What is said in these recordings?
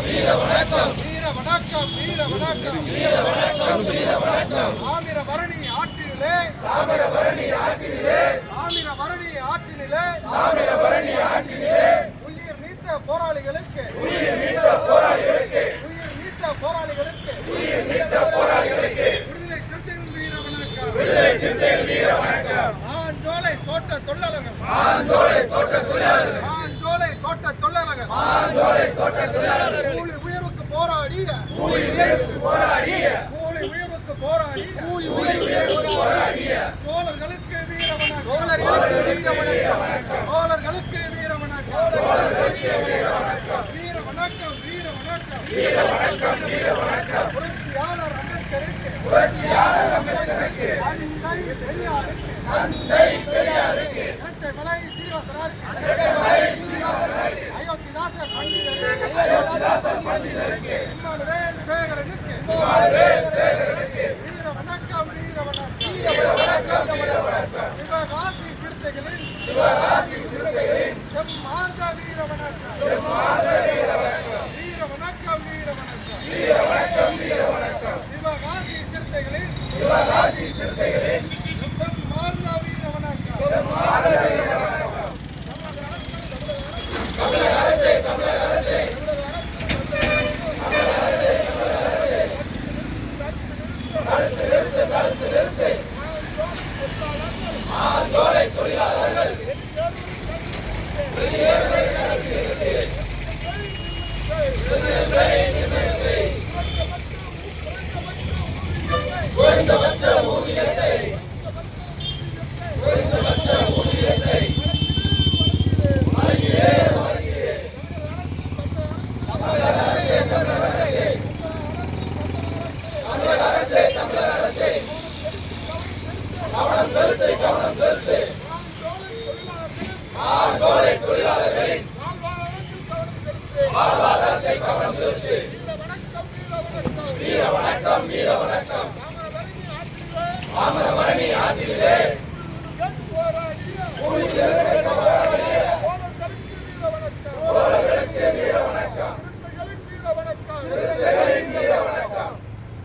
வீர வணக்கம் வீர வணக்கம் வீர வணக்கம் வீர வணக்கம் வீர வணக்கம் ஆமிர பரணி ஆற்றிலே ஆமிர பரணி ஆற்றிலே ஆமிர பரணி ஆற்றிலே ஆமிர பரணி ஆற்றிலே உயிர் நீத்த போராளிகளுக்கு உயிர் நீத்த போராளிகளுக்கு உயிர் நீத்த போராளிகளுக்கு உயிர் நீத்த போராளிகளுக்கு விடுதலை சிறுத்தைகள் வீர வணக்கம். விடுதலை சிறுத்தைகள் வீர வணக்கம் ஆஞ்சோலை தோட்ட தொழிலாளர்கள் ஆஞ்சோலை தோட்ட தொழிலாளர்கள் ஆஞ்சோலை தோட்ட ஆஞ்சோலை தோட்ட தொழிலாளர்கள் கூலி உயர்வுக்கு போராடிய கூலி உயர்வுக்கு போராடிய கூலி உயர்வுக்கு போராடிய கூலி உயர்வுக்கு போராடிய தோழர்களுக்கு வீர வணக்கம் தோழர்களுக்கு வீர வணக்கம் தோழர்களுக்கு வீர வணக்கம் தோழர்களுக்கு வீர வணக்கம் வீர வணக்கம் வீர வணக்கம் வீர வணக்கம் வீர வணக்கம் புரட்சியாளர் அம்பேத்கருக்கு புரட்சியாளர் அம்பேத்கருக்கு அன்னை பெரியாருக்கு. பெரியாருக்கு இரட்டை மலை சீனிவாசனாருக்கு இரட்டை மலை சீனிவாசனாருக்கு adelante, adelante, adelante. Mayor, Héctor, y adelante. செலுத்து கவனம் செலுத்து நான்கோடை தொழிலாளர்களின் வாழ்வாதாரத்தை கவனம் செலுத்து வீர வணக்கம் வீர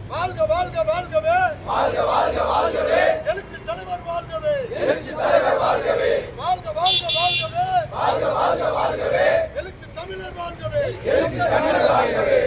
வாழ்க வாழ்க வாழ்கவே. வாழ்க வாழ்க வாழ்கவே. எழுச்சி தலைவர் வாழ்கவே. வாழ்க வாழ்க வாழ்கவே. வாழ்க வாழ்க வாழ்கவே. எழுச்சி தமிழர் வாழ்கவே. எழுச்சி தமிழர் வாழ்கவே.